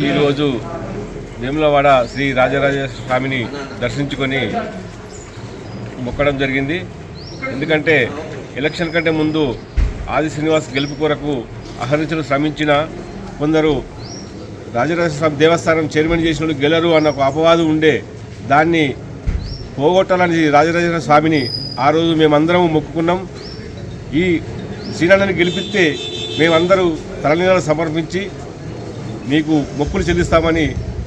ఈరోజు వేములవాడ శ్రీ రాజరాజేశ్వర స్వామిని దర్శించుకొని మొక్కడం జరిగింది. ఎందుకంటే ఎలక్షన్ కంటే ముందు ఆది శ్రీనివాస్ గెలుపు కొరకు అహర్నిశలు శ్రమించిన కొందరు రాజరాజేశ్వర స్వామి దేవస్థానం చైర్మన్ చేసిన వాళ్ళు గెలరు అన్న ఒక అపవాదం ఉండే దాన్ని పోగొట్టాలని రాజరాజేశ్వర స్వామిని ఆ రోజు మేమందరం మొక్కుకున్నాం. ఈ శ్రీనాథాన్ని గెలిపిస్తే మేమందరూ తలనీళ్ళు సమర్పించి మీకు మొక్కులు చెల్లిస్తామని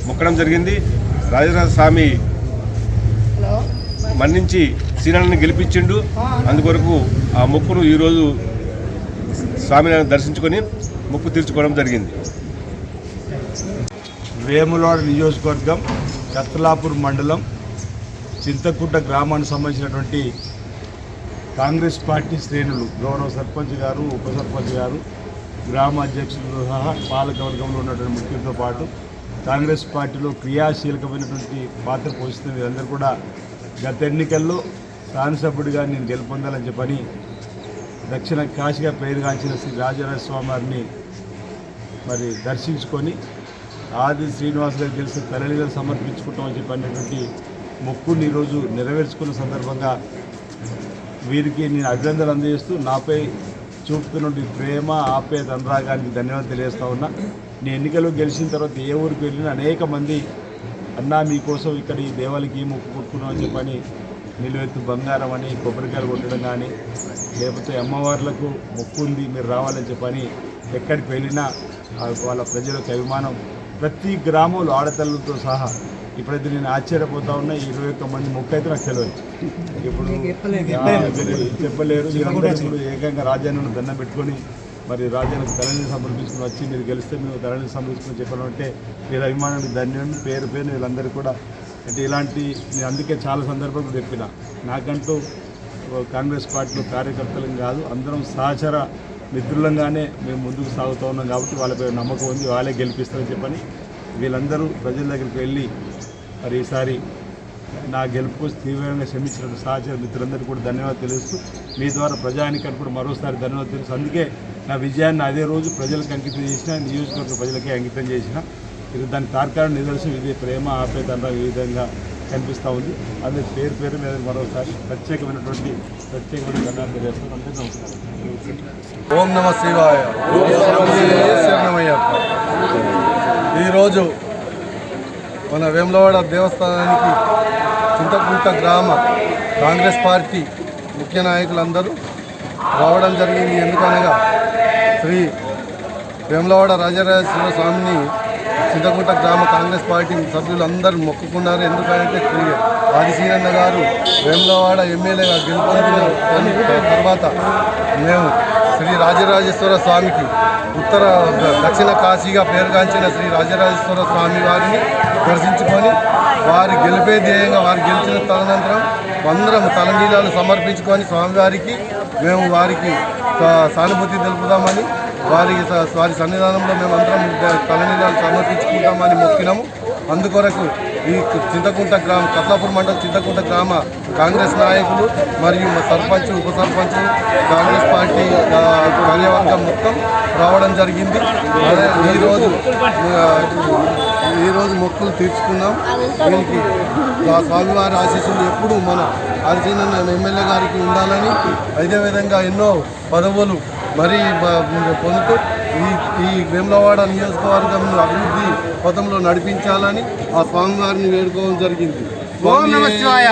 మొక్కడం జరిగింది. రాజరాజ స్వామి మన్నించి శ్రీనాథాన్ని గెలిపించిండు. అందుకొరకు ఆ మొక్కును ఈరోజు స్వామిని దర్శించుకొని మొక్కు తీర్చుకోవడం జరిగింది. వేములవాడ నియోజకవర్గం కత్లాపూర్ మండలం చింతకుంట గ్రామానికి సంబంధించినటువంటి కాంగ్రెస్ పార్టీ శ్రేణులు గౌరవ సర్పంచ్ గారు ఉప సర్పంచ్ గారు గ్రామ అధ్యక్షులతో సహా పాలకవర్గంలో ఉన్నటువంటి ముఖ్యులతో పాటు కాంగ్రెస్ పార్టీలో క్రియాశీలకమైనటువంటి పాత్ర పోషిస్తున్న వీరందరూ కూడా గత ఎన్నికల్లో శాసనసభ్యుడిగా నేను గెలుపొందాలని చెప్పని దక్షిణ కాశీగా పేరుగాంచిన శ్రీ రాజరాజ స్వామి వారిని మరి దర్శించుకొని ఆది శ్రీనివాస్ గారు తెలిసి తల్లిగా సమర్పించుకుంటామని చెప్పినటువంటి మొక్కుని ఈరోజు నెరవేర్చుకున్న సందర్భంగా వీరికి నేను అభినందనలు అందజేస్తూ నాపై చూపుతున్నటువంటి ప్రేమ ఆప్యాయత అనురాగానికి ధన్యవాదాలు తెలియజేస్తా ఉన్నా. నేను ఎన్నికల్లో గెలిచిన తర్వాత ఏ ఊరికి వెళ్ళినా అనేక మంది అన్నా మీకోసం ఇక్కడ ఈ దేవాలకి ఈ మొక్కు కొట్టుకున్నాం అని చెప్పని నిలువెత్తు బంగారం అని కొబ్బరికాయలు కొట్టడం కానీ లేకపోతే అమ్మవార్లకు మొక్కు ఉంది మీరు రావాలని చెప్పని ఎక్కడికి వెళ్ళినా వాళ్ళ ప్రజలకు అభిమానం. ప్రతి గ్రామంలో ఆడతల్లతో సహా ఇప్పుడైతే నేను ఆశ్చర్యపోతా ఉన్నా ఇరవై ఒక్క మంది మొక్క అయితే నాకు తెలియదు ఇప్పుడు చెప్పలేరు. ఇప్పుడు ఏకంగా రాజ్యాన్ని దండం పెట్టుకొని మరి రాజ్యానికి తలని సమర్పించుకుని వచ్చి మీరు గెలిస్తే మేము తలని సమర్పించుకుని చెప్పడం అంటే మీరు అభిమానానికి ధన్యం పేరు పేరు వీళ్ళందరూ కూడా. అంటే ఇలాంటి నేను అందుకే చాలా సందర్భాలు చెప్పిన. నాకంటూ కాంగ్రెస్ పార్టీలో కార్యకర్తలం కాదు అందరం సహచర మిత్రులంగానే మేము ముందుకు సాగుతూ ఉన్నాం కాబట్టి వాళ్ళపై నమ్మకం ఉంది వాళ్ళే గెలిపిస్తారని చెప్పని వీళ్ళందరూ ప్రజల దగ్గరికి వెళ్ళి మరి ఈసారి నా గెలుపు తీవ్రంగా శ్రమించిన సహచర మిత్రులందరికీ కూడా ధన్యవాదాలు తెలుస్తూ మీ ద్వారా ప్రజానికానికి కూడా మరోసారి ధన్యవాదాలు తెలుసు అందుకే నా విజయాన్ని అదే రోజు ప్రజలకు అంకితం చేసిన నియోజకవర్గ ప్రజలకే అంకితం చేసిన ఇది దాని తార్కాణ నిదర్శనం ఇది ప్రేమ ఆప్యాయత అనురాగం ఈ విధంగా కనిపిస్తూ ఉంది. అందుకే పేరు పేరు మీద మరోసారి ప్రత్యేకమైనటువంటి ప్రత్యేకమైన ధన్యవాదాలు తెలియజేస్తాను అందరికీ నమస్కారం. ఓం నమ శివాయ. ఈరోజు మన వేములవాడ దేవస్థానానికి చింతకుంట గ్రామ కాంగ్రెస్ పార్టీ ముఖ్య నాయకులందరూ రావడం జరిగింది. ఎందుకనగా శ్రీ వేములవాడ రాజరాజేశ్వర స్వామిని చింతకుంట గ్రామ కాంగ్రెస్ పార్టీ సభ్యులందరూ మొక్కుకున్నారు. ఎందుకంటే ఆదిశీరన్న గారు వేములవాడ ఎమ్మెల్యేగా గెలుపొందిన తర్వాత మేము శ్రీ రాజరాజేశ్వర స్వామికి ఉత్తర దక్షిణ కాశీగా పేరుగాంచిన శ్రీ రాజరాజేశ్వర స్వామి వారిని దర్శించుకొని వారి గెలిపే ధ్యేయంగా వారు గెలిచిన తదనంతరం అందరం తలనీలాలు సమర్పించుకొని స్వామివారికి మేము వారికి సానుభూతి తెలుపుదామని వారి స- వారి సన్నిధానంలో మేమందరం తలనీలాలు సమర్పించుకుంటామని మొక్కినాము. అందుకొరకు ఈ చింతకుంట గ్రామ కత్లాపూర్ మండలం చింతకుంట గ్రామ కాంగ్రెస్ నాయకులు మరియు సర్పంచ్ ఉప సర్పంచ్ కాంగ్రెస్ పార్టీ కార్యవర్గం మొత్తం రావడం జరిగింది. ఈరోజు ఈరోజు మొక్కులు తీర్చుకున్నాం. దీనికి ఆ స్వామివారి ఆశీస్సులు ఎప్పుడు మన అర్జున ఎమ్మెల్యే గారికి ఉండాలని అదేవిధంగా ఎన్నో పదవులు మరి పొందుతూ ఈ ఈ వేములవాడ నియోజకవర్గం అభివృద్ధి పథంలో నడిపించాలని ఆ స్వామివారిని వేడుకోవడం జరిగింది. ఓం నమ శివాయ.